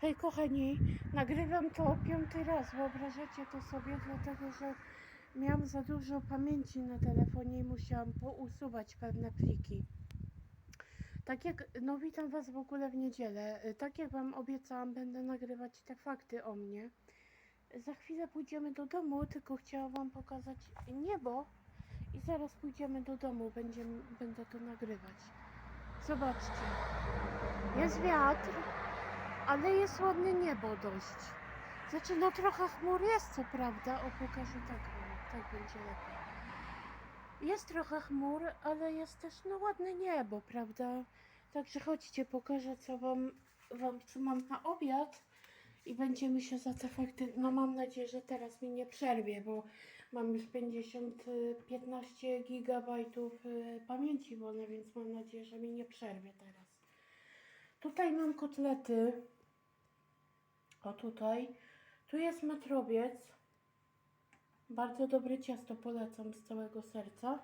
Hej kochani, nagrywam to piąty raz, wyobrażacie to sobie, dlatego że miałam za dużo pamięci na telefonie i musiałam pousuwać pewne pliki. Tak jak, no witam Was w ogóle w niedzielę, tak jak Wam obiecałam, będę nagrywać te fakty o mnie. Za chwilę pójdziemy do domu, tylko chciałam Wam pokazać niebo i zaraz pójdziemy do domu, będziemy, będę to nagrywać. Zobaczcie, jest wiatr, ale jest ładne niebo dość. Znaczy, no trochę chmur jest, co prawda. O, pokażę tak, tak będzie lepiej. Jest trochę chmur, ale jest też no ładne niebo, prawda? Także chodźcie, pokażę, co wam, wam co mam na obiad i będziemy się za te fakty, no mam nadzieję, że teraz mi nie przerwie, bo mam już 50, y, 15 gigabajtów y, pamięci wolnej, więc mam nadzieję, że mi nie przerwie teraz. Tutaj mam kotlety. O tutaj. Tu jest metrowiec. Bardzo dobre ciasto polecam z całego serca.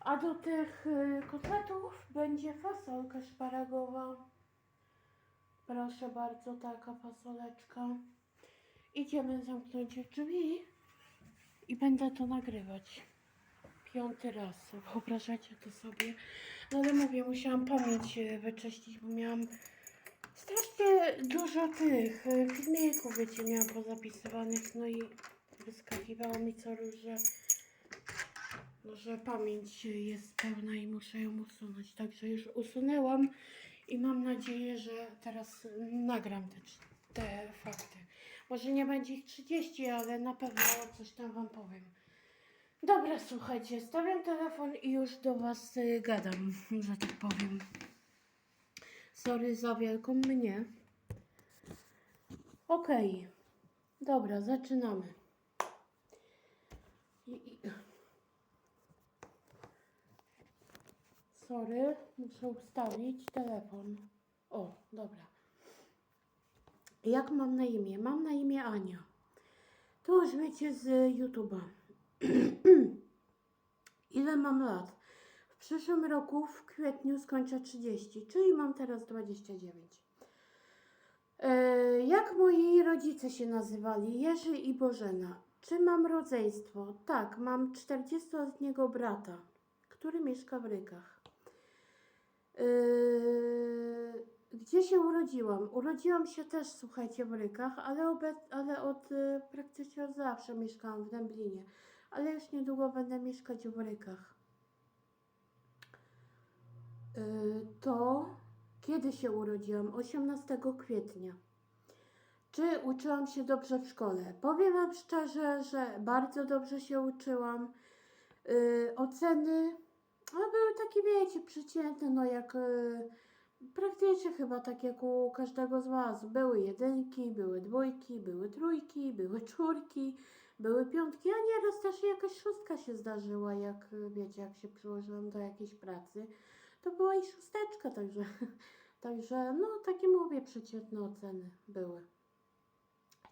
A do tych y, kotletów będzie fasolka szparagowa. Proszę bardzo, taka fasoleczka. Idziemy zamknąć drzwi i będę to nagrywać. Piąty raz. Wyobrażacie to sobie? No ale mówię, musiałam pamięć e, wyczyścić, bo miałam strasznie dużo tych e, filmików, wiecie, miałam pozapisywanych, no i wyskakiwało mi co róż, że, no, że pamięć jest pełna i muszę ją usunąć. Także już usunęłam i mam nadzieję, że teraz nagram te, te fakty. Może nie będzie ich 30, ale na pewno coś tam Wam powiem. Dobra, słuchajcie, stawiam telefon i już do Was y, gadam, że tak powiem. Sorry za wielką mnie. Okej, dobra, zaczynamy. Sorry, muszę ustawić telefon. O, dobra. Jak mam na imię? Mam na imię Ania. To już wiecie z YouTube'a. Ile mam lat? Przyszłym roku w kwietniu skończę 30, czyli mam teraz 29. E, jak moi rodzice się nazywali? Jerzy i Bożena. Czy mam rodzeństwo? Tak, mam 40-letniego brata, który mieszka w Rykach. E, gdzie się urodziłam? Urodziłam się też, słuchajcie, w Rykach, ale, ale od e, praktycznie od zawsze mieszkałam w Dęblinie ale już niedługo będę mieszkać w Rykach. Yy, To kiedy się urodziłam? 18 kwietnia. Czy uczyłam się dobrze w szkole? Powiem Wam szczerze, że bardzo dobrze się uczyłam. Yy, oceny no, były takie, wiecie, przeciętne, no jak yy, praktycznie chyba tak jak u każdego z Was. Były jedynki, były dwójki, były trójki, były czwórki, były piątki, a nieraz też jakaś szóstka się zdarzyła, jak y, wiecie, jak się przyłożyłam do jakiejś pracy, to była i szósteczka, także, także no takie mówię, przeciętne oceny były.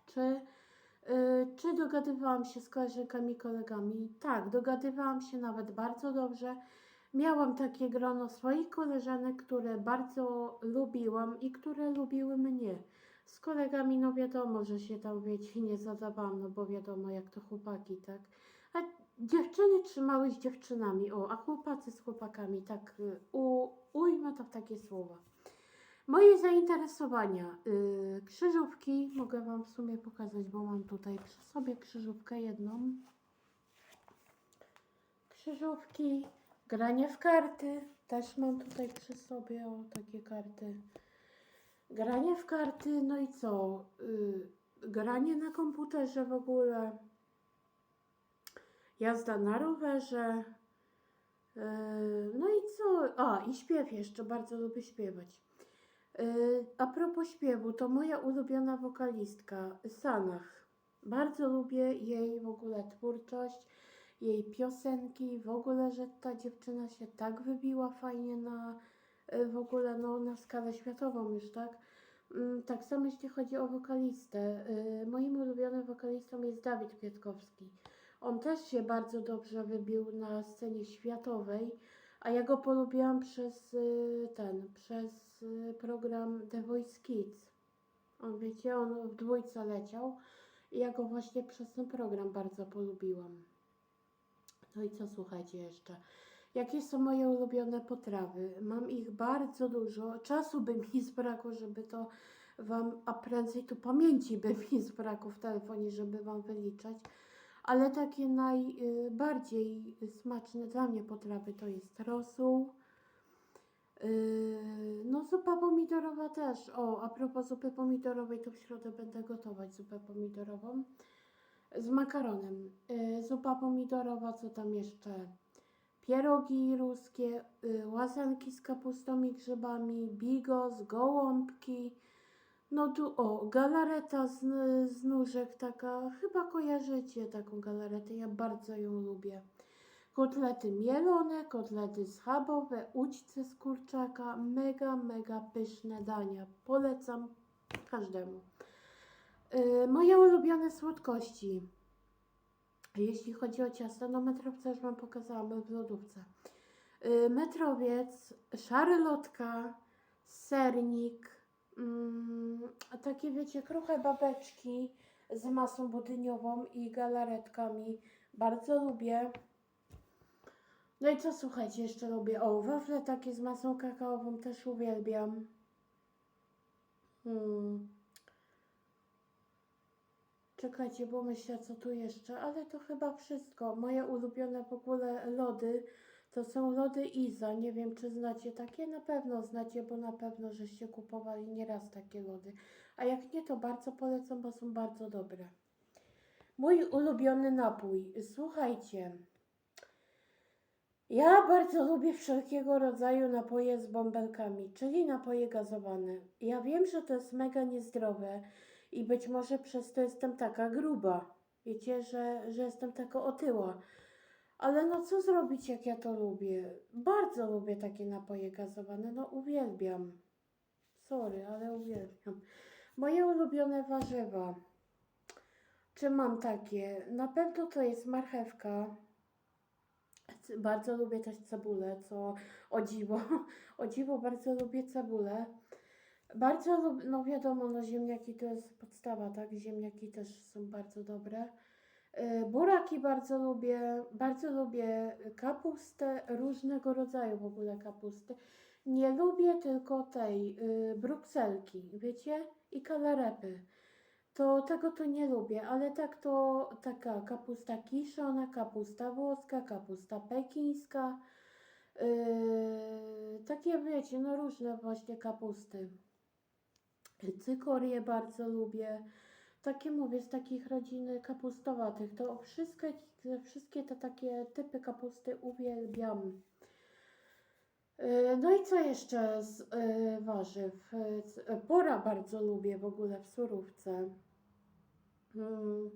Czy, y, czy dogadywałam się z koleżankami, kolegami? Tak, dogadywałam się nawet bardzo dobrze. Miałam takie grono swoich koleżanek, które bardzo lubiłam i które lubiły mnie. Z kolegami, no wiadomo, że się tam, wiecie, nie zadawałam, no bo wiadomo, jak to chłopaki, tak? A dziewczyny trzymały z dziewczynami, o, a chłopacy z chłopakami, tak, y, u, ujmę to w takie słowa. Moje zainteresowania, y, krzyżówki, mogę Wam w sumie pokazać, bo mam tutaj przy sobie krzyżówkę jedną. Krzyżówki, granie w karty, też mam tutaj przy sobie, o, takie karty. Granie w karty, no i co? Y, granie na komputerze w ogóle. Jazda na rowerze. Y, no i co? A, i śpiew jeszcze, bardzo lubię śpiewać. Y, a propos śpiewu, to moja ulubiona wokalistka, Sanach. Bardzo lubię jej w ogóle twórczość, jej piosenki, w ogóle, że ta dziewczyna się tak wybiła fajnie na y, w ogóle no, na skalę światową już, tak? Mm, Tak samo jeśli chodzi o wokalistę. Moim ulubionym wokalistą jest Dawid Kwiatkowski. On też się bardzo dobrze wybił na scenie światowej, a ja go polubiłam przez y, ten, przez y, program The Voice Kids. On wiecie, on w dwójce leciał i ja go właśnie przez ten program bardzo polubiłam. No i co słuchajcie jeszcze? Jakie są moje ulubione potrawy? Mam ich bardzo dużo. Czasu by mi zbrakło, żeby to wam, a prędzej tu pamięci by mi zbrakło w telefonie, żeby wam wyliczać. Ale takie najbardziej smaczne dla mnie potrawy to jest rosół. Yy, no zupa pomidorowa też. O, a propos zupy pomidorowej, to w środę będę gotować zupę pomidorową z makaronem. Yy, zupa pomidorowa, co tam jeszcze? Pierogi ruskie, łasanki z kapustą i grzybami, bigos, gołąbki. No tu o, galareta z, z nóżek taka, chyba kojarzycie taką galaretę, ja bardzo ją lubię. Kotlety mielone, kotlety schabowe, ućce z kurczaka, mega, mega pyszne dania. Polecam każdemu. Yy, moje ulubione słodkości. Jeśli chodzi o ciasto, no metrowca już Wam pokazałam w lodówce. Yy, metrowiec, szarlotka, sernik, mm, takie wiecie, kruche babeczki z masą budyniową i galaretkami. Bardzo lubię. No i co słuchajcie, jeszcze lubię? O, wafle takie z masą kakaową też uwielbiam. Hmm. Czekajcie, bo myślę, co tu jeszcze, ale to chyba wszystko. Moje ulubione w ogóle lody to są lody Iza. Nie wiem, czy znacie takie. Na pewno znacie, bo na pewno żeście kupowali nieraz takie lody. A jak nie, to bardzo polecam, bo są bardzo dobre. Mój ulubiony napój. Słuchajcie. Ja bardzo lubię wszelkiego rodzaju napoje z bąbelkami, czyli napoje gazowane. Ja wiem, że to jest mega niezdrowe i być może przez to jestem taka gruba. Wiecie, że, że jestem taka otyła. Ale no co zrobić, jak ja to lubię? Bardzo lubię takie napoje gazowane, no uwielbiam. Sorry, ale uwielbiam. Moje ulubione warzywa. Czy mam takie? Na pewno to jest marchewka. Bardzo lubię też cebulę, co o dziwo, o dziwo bardzo lubię cebulę. Bardzo lubię, no wiadomo, no ziemniaki to jest podstawa, tak? Ziemniaki też są bardzo dobre. Y, Buraki bardzo lubię, bardzo lubię kapustę, różnego rodzaju w ogóle kapusty. Nie lubię tylko tej y, brukselki, wiecie? I kalarepy. To tego to nie lubię, ale tak to taka kapusta kiszona, kapusta włoska, kapusta pekińska. Yy, takie wiecie, no różne właśnie kapusty. Cykorię bardzo lubię. Takie mówię, z takich rodzin kapustowatych. To wszystkie, wszystkie te takie typy kapusty uwielbiam. Yy, No i co jeszcze z yy, warzyw? C- Pora bardzo lubię w ogóle w surówce. Mm.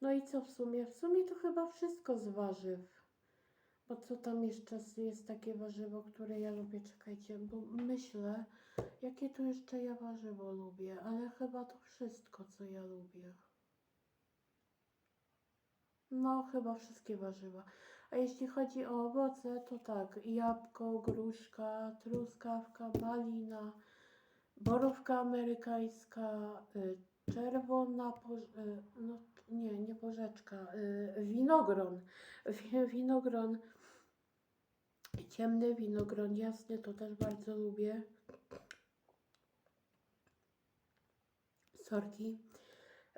No i co w sumie? W sumie to chyba wszystko z warzyw. Bo co tam jeszcze jest takie warzywo, które ja lubię? Czekajcie, bo myślę, jakie tu jeszcze ja warzywo lubię, ale chyba to wszystko, co ja lubię. No, chyba wszystkie warzywa. A jeśli chodzi o owoce, to tak, jabłko, gruszka, truskawka, malina, borówka amerykańska, y, czerwona, y, no nie, nie porzeczka, y, winogron, Wi- winogron, ciemny winogron, jasny, to też bardzo lubię. Sorki.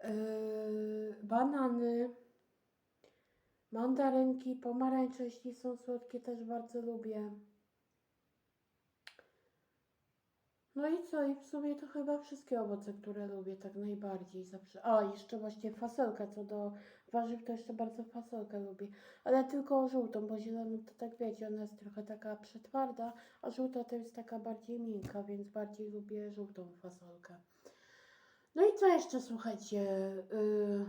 Yy, banany, mandarynki, pomarańcze, jeśli są słodkie, też bardzo lubię. No i co? I w sumie to chyba wszystkie owoce, które lubię tak najbardziej zawsze. A, jeszcze właśnie fasolka, co do warzyw, to jeszcze bardzo fasolkę lubię. Ale tylko żółtą, bo zieloną to tak wiecie, ona jest trochę taka przetwarda, a żółta to jest taka bardziej miękka, więc bardziej lubię żółtą fasolkę. No i co jeszcze, słuchajcie, yy,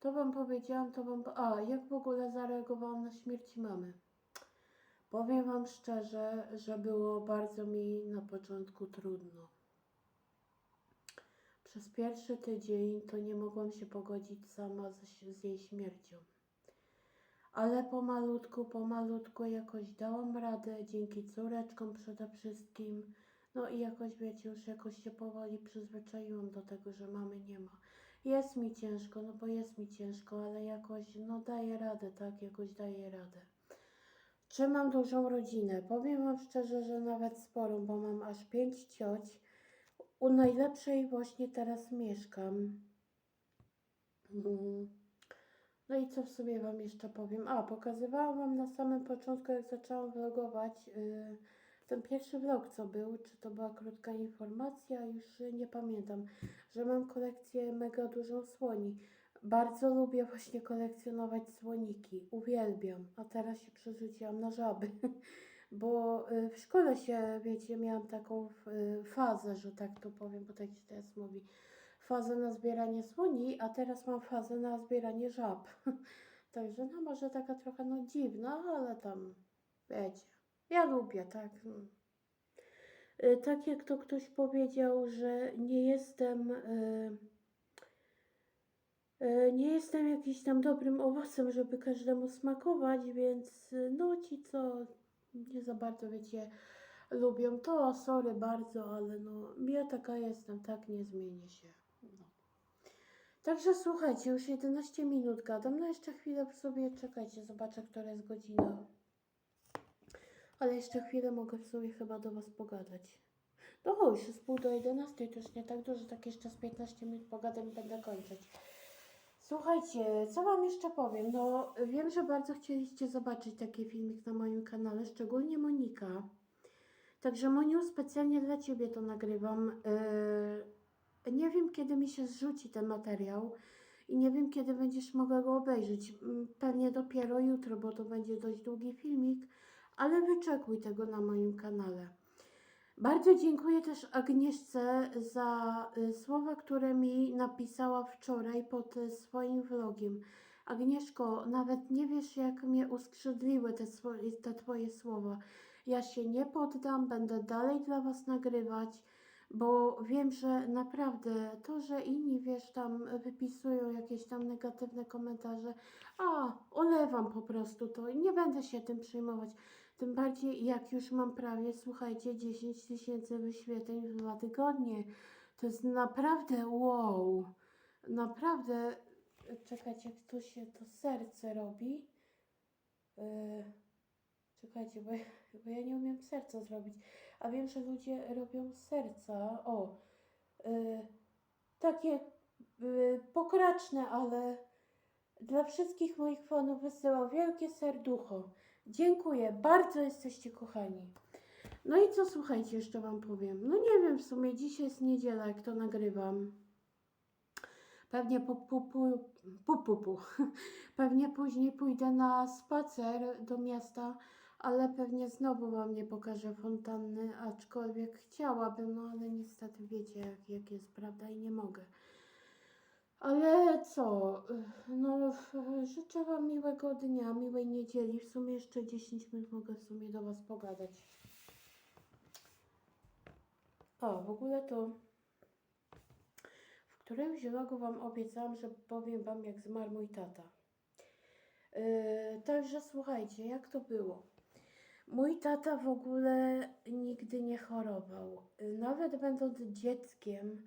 to wam powiedziałam, to wam... A, jak w ogóle zareagowałam na śmierć mamy? Powiem wam szczerze, że było bardzo mi na początku trudno. Przez pierwszy tydzień to nie mogłam się pogodzić sama z, z jej śmiercią. Ale pomalutku, pomalutku jakoś dałam radę, dzięki córeczkom przede wszystkim. No i jakoś wiecie, już jakoś się powoli przyzwyczaiłam do tego, że mamy nie ma. Jest mi ciężko, no bo jest mi ciężko, ale jakoś, no daję radę, tak? Jakoś daję radę. Trzymam dużą rodzinę. Powiem Wam szczerze, że nawet sporą, bo mam aż pięć cioć. U najlepszej właśnie teraz mieszkam. Mm. No i co w sobie Wam jeszcze powiem? A, pokazywałam Wam na samym początku, jak zaczęłam vlogować, yy, ten pierwszy vlog, co był, czy to była krótka informacja, już nie pamiętam, że mam kolekcję mega dużą słoni. Bardzo lubię właśnie kolekcjonować słoniki, uwielbiam, a teraz się przerzuciłam na żaby, bo y, w szkole się, wiecie, miałam taką y, fazę, że tak to powiem, bo tak się teraz mówi, fazę na zbieranie słoni, a teraz mam fazę na zbieranie żab. Także no może taka trochę no dziwna, ale tam wiecie. Ja lubię, tak. mm. Y, Tak jak to ktoś powiedział, że nie jestem y, y, nie jestem jakimś tam dobrym owocem, żeby każdemu smakować, więc no ci co nie za bardzo wiecie lubią to, sorry bardzo, ale no ja taka jestem, tak nie zmienię się. No. Także słuchajcie, już 11 minut gadam, no jeszcze chwilę sobie czekajcie, zobaczę, która jest godzina. Ale jeszcze chwilę mogę w sobie chyba do Was pogadać. No już jest pół do 11, to już nie tak dużo, tak jeszcze z 15 minut pogadam i będę kończyć. Słuchajcie, co Wam jeszcze powiem? No wiem, że bardzo chcieliście zobaczyć taki filmik na moim kanale, szczególnie Monika. Także Moniu, specjalnie dla Ciebie to nagrywam. Yy, nie wiem, kiedy mi się zrzuci ten materiał i nie wiem, kiedy będziesz mogła go obejrzeć. Mm, Pewnie dopiero jutro, bo to będzie dość długi filmik, ale wyczekuj tego na moim kanale. Bardzo dziękuję też Agnieszce za y, słowa, które mi napisała wczoraj pod y, swoim vlogiem. Agnieszko, nawet nie wiesz, jak mnie uskrzydliły te, te Twoje słowa. Ja się nie poddam, będę dalej dla Was nagrywać, bo wiem, że naprawdę to, że inni, wiesz, tam wypisują jakieś tam negatywne komentarze, a, olewam po prostu to i nie będę się tym przejmować. Tym bardziej jak już mam prawie, słuchajcie, 10 tysięcy wyświetleń w dwa tygodnie. To jest naprawdę wow. Naprawdę, czekajcie, jak to się to serce robi. Yy, czekajcie, bo bo ja nie umiem serca zrobić. A wiem, że ludzie robią serca. O, yy, takie yy, pokraczne, ale dla wszystkich moich fanów wysyłam wielkie serducho. Dziękuję, bardzo jesteście kochani. No i co słuchajcie, jeszcze Wam powiem. No nie wiem, w sumie dzisiaj jest niedziela, jak to nagrywam. Pewnie po, po, po, po, po. Pewnie później pójdę na spacer do miasta, ale pewnie znowu Wam nie pokażę fontanny, aczkolwiek chciałabym, no ale niestety wiecie, jak, jak jest prawda i nie mogę. Ale co? No, życzę Wam miłego dnia, miłej niedzieli. W sumie jeszcze 10 minut mogę w sumie do Was pogadać. O, w ogóle to w którymś vlogu Wam obiecałam, że powiem Wam, jak zmarł mój tata. Yy, także słuchajcie, jak to było. Mój tata w ogóle nigdy nie chorował. Yy, Nawet będąc dzieckiem,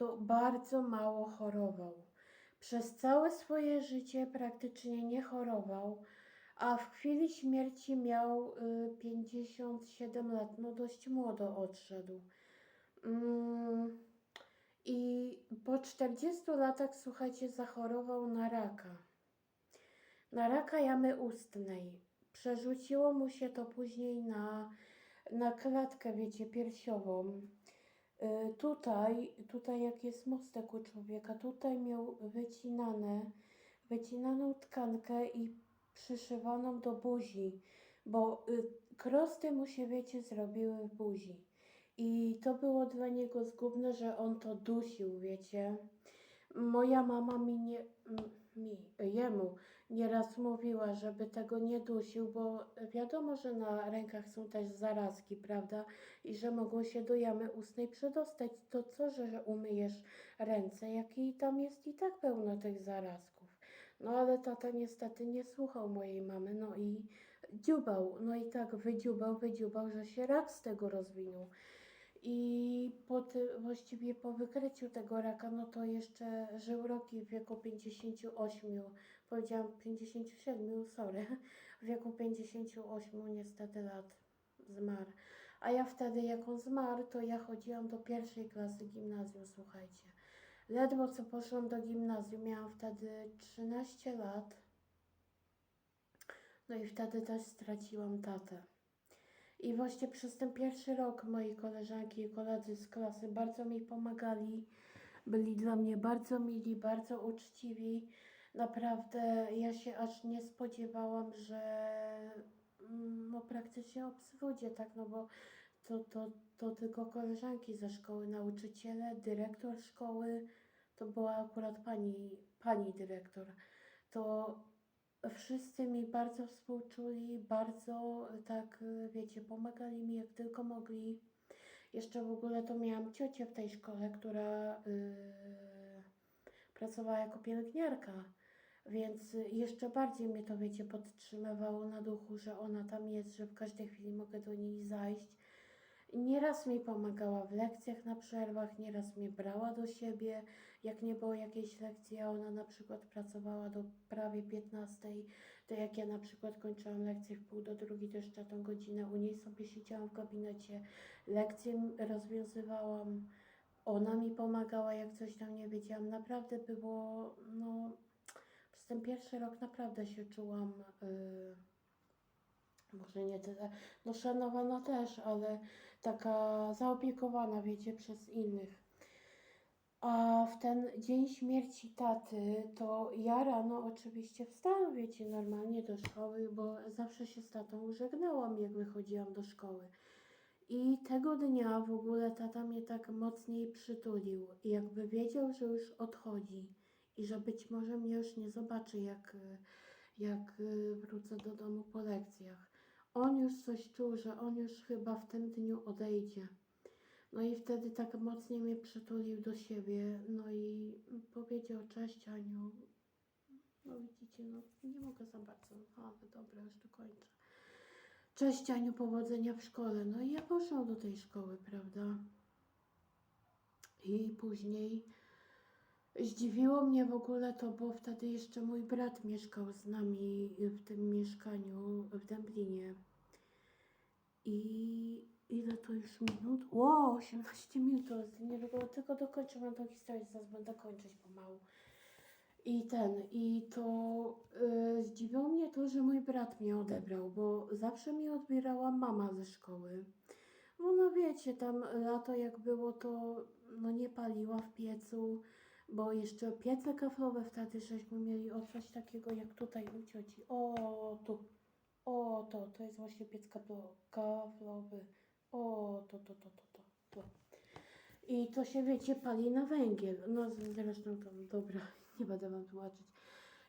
to bardzo mało chorował. Przez całe swoje życie praktycznie nie chorował, a w chwili śmierci miał y, 57 lat, no dość młodo odszedł. Mm, I po 40 latach, słuchajcie, zachorował na raka. Na raka jamy ustnej. Przerzuciło mu się to później na, na klatkę, wiecie, piersiową. Y, Tutaj, tutaj jak jest mostek u człowieka, tutaj miał wycinane, wycinaną tkankę i przyszywaną do buzi, bo y, krosty mu się, wiecie, zrobiły w buzi. I to było dla niego zgubne, że on to dusił, wiecie. Moja mama mi nie, mi, jemu nieraz mówiła, żeby tego nie dusił, bo wiadomo, że na rękach są też zarazki, prawda? I że mogą się do jamy ustnej przedostać. To co, że umyjesz ręce, jak i tam jest i tak pełno tych zarazków. No ale tata niestety nie słuchał mojej mamy, no i dziubał, no i tak wydziubał, wydziubał, że się rak z tego rozwinął. I po ty, właściwie po wykryciu tego raka, no to jeszcze żył roki w wieku 58, powiedziałam 57, sorry, w wieku 58 niestety lat zmarł. A ja wtedy, jak on zmarł, to ja chodziłam do pierwszej klasy gimnazjum, słuchajcie. Ledwo co poszłam do gimnazjum, miałam wtedy 13 lat. No i wtedy też straciłam tatę. I właśnie przez ten pierwszy rok moi koleżanki i koledzy z klasy bardzo mi pomagali. Byli dla mnie bardzo mili, bardzo uczciwi. Naprawdę ja się aż nie spodziewałam, że mm, no praktycznie obsłudzie, tak, no bo to, to, to tylko koleżanki ze szkoły, nauczyciele, dyrektor szkoły, to była akurat pani, pani dyrektor. To wszyscy mi bardzo współczuli, bardzo tak, wiecie, pomagali mi jak tylko mogli. Jeszcze w ogóle to miałam ciocię w tej szkole, która y, pracowała jako pielęgniarka, więc y, jeszcze bardziej mnie to, wiecie, podtrzymywało na duchu, że ona tam jest, że w każdej chwili mogę do niej zajść. Nieraz mi pomagała w lekcjach na przerwach, nieraz mnie brała do siebie, jak nie było jakiejś lekcji, a ona na przykład pracowała do prawie 15, to jak ja na przykład kończyłam lekcję w pół do drugiej, to jeszcze tą godzinę u niej sobie siedziałam w gabinecie, lekcje rozwiązywałam, ona mi pomagała, jak coś tam nie wiedziałam. Naprawdę było, no, ten pierwszy rok naprawdę się czułam, yy, może nie tyle, no szanowana też, ale taka zaopiekowana, wiecie, przez innych. A w ten dzień śmierci taty, to ja rano oczywiście wstałam, wiecie, normalnie do szkoły, bo zawsze się z tatą żegnałam, jak wychodziłam do szkoły. I tego dnia w ogóle tata mnie tak mocniej przytulił, jakby wiedział, że już odchodzi i że być może mnie już nie zobaczy, jak, jak y, wrócę do domu po lekcjach. On już coś czuł, że on już chyba w tym dniu odejdzie. No i wtedy tak mocniej mnie przytulił do siebie, no i powiedział, cześć Aniu. No widzicie, no nie mogę za bardzo, ale dobra, już to kończę. Cześć Aniu, powodzenia w szkole. No i ja poszłam do tej szkoły, prawda? I później zdziwiło mnie w ogóle to, bo wtedy jeszcze mój brat mieszkał z nami w tym mieszkaniu w Dęblinie. I ile to już minut? Ło, 18 minut, jest niedługo, tylko dokończę, mam tą historię, zaraz będę kończyć pomału. I ten, i to y, zdziwiło mnie to, że mój brat mnie odebrał, bo zawsze mnie odbierała mama ze szkoły. No, no wiecie, tam lato jak było, to no nie paliła w piecu, bo jeszcze piece kaflowe wtedy żeśmy mieli o coś takiego jak tutaj u cioci. O, tu, o, to, to jest właśnie piec kaflo- kaflowy. O, to, to, to, to, to, to. I to się, wiecie, pali na węgiel. No zresztą tam, dobra, nie będę wam tłumaczyć.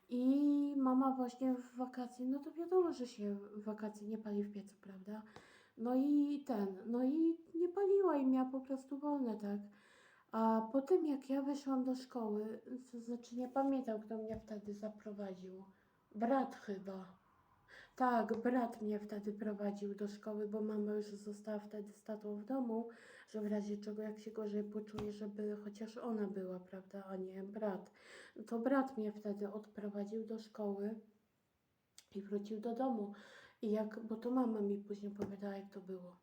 I mama właśnie w wakacje, no to wiadomo, że się w wakacje nie pali w piecu, prawda? No i ten, no i nie paliła i miała po prostu wolne, tak? A potem jak ja wyszłam do szkoły, to znaczy nie pamiętam, kto mnie wtedy zaprowadził. Brat chyba. Tak, brat mnie wtedy prowadził do szkoły, bo mama już została wtedy z tatą w domu, że w razie czego jak się gorzej poczuje, żeby chociaż ona była, prawda, a nie brat. To brat mnie wtedy odprowadził do szkoły i wrócił do domu. I jak, bo to mama mi później powiedziała, jak to było.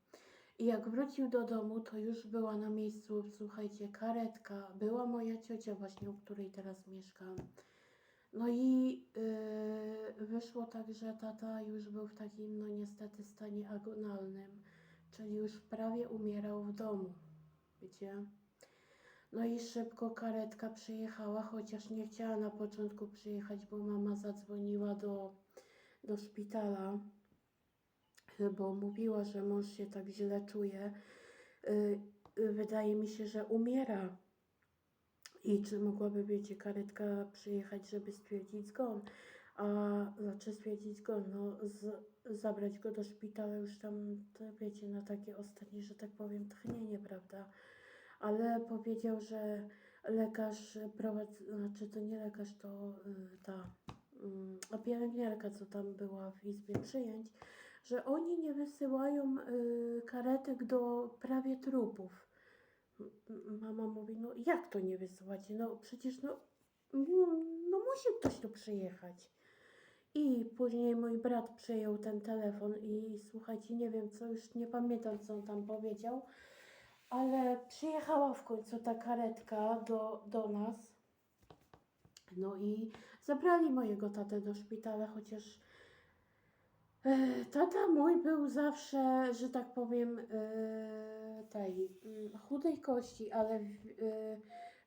I jak wrócił do domu, to już była na miejscu, słuchajcie, karetka. Była moja ciocia właśnie, u której teraz mieszkam. No i yy, wyszło tak, że tata już był w takim, no niestety, stanie agonalnym, czyli już prawie umierał w domu, wiecie. No i szybko karetka przyjechała, chociaż nie chciała na początku przyjechać, bo mama zadzwoniła do, do szpitala, bo mówiła, że mąż się tak źle czuje. Yy, yy, wydaje mi się, że umiera. I czy mogłaby, wiecie, karetka przyjechać, żeby stwierdzić zgon, a znaczy stwierdzić zgon, no z, zabrać go do szpitala już tam, wiecie, na takie ostatnie, że tak powiem, tchnienie, prawda? Ale powiedział, że lekarz prowadzi, znaczy to nie lekarz, to y, ta y, pielęgniarka, co tam była w izbie przyjęć, że oni nie wysyłają y, karetek do prawie trupów. Mama mówi, no jak to nie wysyłacie? No przecież no, no, musi ktoś tu przyjechać. I później mój brat przejął ten telefon i słuchajcie, nie wiem co, już nie pamiętam co on tam powiedział, ale przyjechała w końcu ta karetka do, do nas. No i zabrali mojego tatę do szpitala, chociaż tata mój był zawsze, że tak powiem, e, tej mm, chudej kości, ale w, e,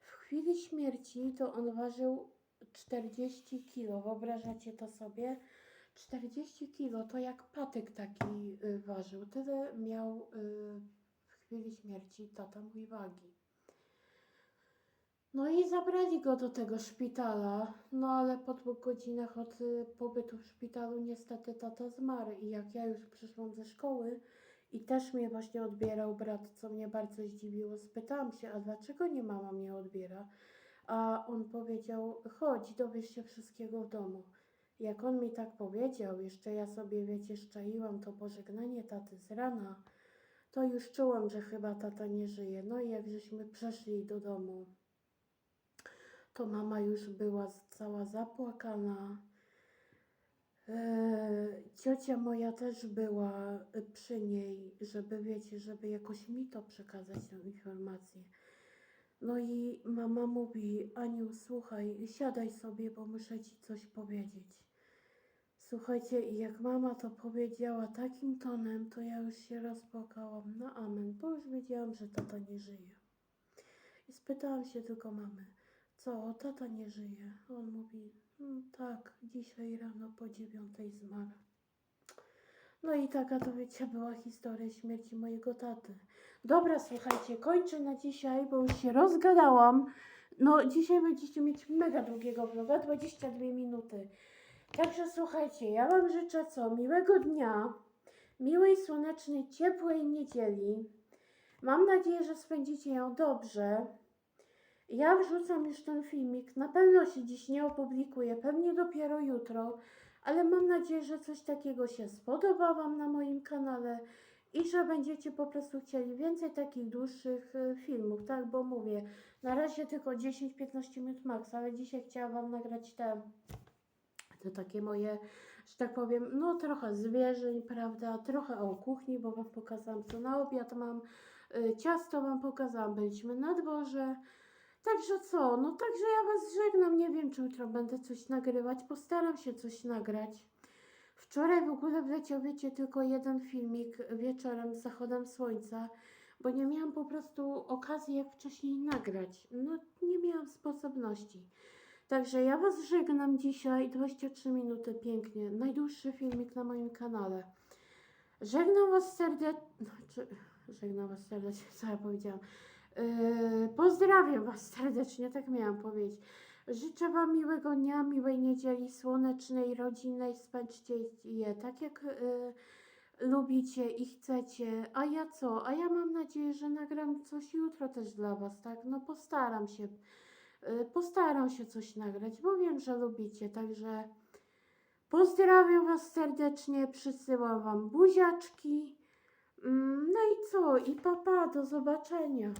w chwili śmierci to on ważył 40 kilo. Wyobrażacie to sobie? 40 kilo to jak patyk taki ważył. Tyle miał w chwili śmierci tata mój wagi. No i zabrali go do tego szpitala, no ale po dwóch godzinach od y, pobytu w szpitalu niestety tata zmarł i jak ja już przyszłam ze szkoły i też mnie właśnie odbierał brat, co mnie bardzo zdziwiło, spytałam się, a dlaczego nie mama mnie odbiera? A on powiedział, chodź, dowiesz się wszystkiego w domu. Jak on mi tak powiedział, jeszcze ja sobie, wiecie, szczaiłam to pożegnanie taty z rana, to już czułam, że chyba tata nie żyje. No i jak żeśmy przeszli do domu, to mama już była cała zapłakana. Eee, ciocia moja też była przy niej, żeby, wiecie, żeby jakoś mi to przekazać, tę informację. No i mama mówi, Aniu, słuchaj, siadaj sobie, bo muszę ci coś powiedzieć. Słuchajcie, jak mama to powiedziała takim tonem, to ja już się rozpłakałam na amen, bo już wiedziałam, że tata nie żyje. I spytałam się tylko mamy, co, tata nie żyje? On mówi, "Mm, tak, dzisiaj rano po dziewiątej zmarł. No i taka to wiecie, była historia śmierci mojego taty. Dobra, słuchajcie, kończę na dzisiaj, bo już się rozgadałam. No, dzisiaj będziecie mieć mega długiego vloga, 22 minuty. Także słuchajcie, ja Wam życzę co? Miłego dnia, miłej, słonecznej, ciepłej niedzieli. Mam nadzieję, że spędzicie ją dobrze. Ja wrzucam już ten filmik. Na pewno się dziś nie opublikuję, pewnie dopiero jutro, ale mam nadzieję, że coś takiego się spodoba Wam na moim kanale i że będziecie po prostu chcieli więcej takich dłuższych y, filmów, tak? Bo mówię, na razie tylko 10-15 minut max, ale dzisiaj chciałam Wam nagrać te, te takie moje, że tak powiem, no trochę zwierzeń, prawda? Trochę o kuchni, bo Wam pokazałam, co na obiad mam. Y, Ciasto Wam pokazałam, byliśmy na dworze. Także co, no także ja Was żegnam, nie wiem czy jutro będę coś nagrywać, postaram się coś nagrać. Wczoraj w ogóle wleciał, wiecie, tylko jeden filmik wieczorem z zachodem słońca, bo nie miałam po prostu okazji jak wcześniej nagrać. No nie miałam sposobności. Także ja Was żegnam dzisiaj, 23 minuty, pięknie, najdłuższy filmik na moim kanale. Żegnam Was serdecznie, znaczy, żegnam Was serdecznie, co ja powiedziałam. Yy, pozdrawiam Was serdecznie, tak miałam powiedzieć. Życzę Wam miłego dnia, miłej niedzieli słonecznej, rodzinnej. Spędźcie je tak, jak yy, lubicie i chcecie. A ja co? A ja mam nadzieję, że nagram coś jutro też dla Was, tak? No postaram się. Yy, postaram się coś nagrać, bo wiem, że lubicie, także pozdrawiam Was serdecznie, przysyłam Wam buziaczki. Mm, No i co? I papa, do zobaczenia.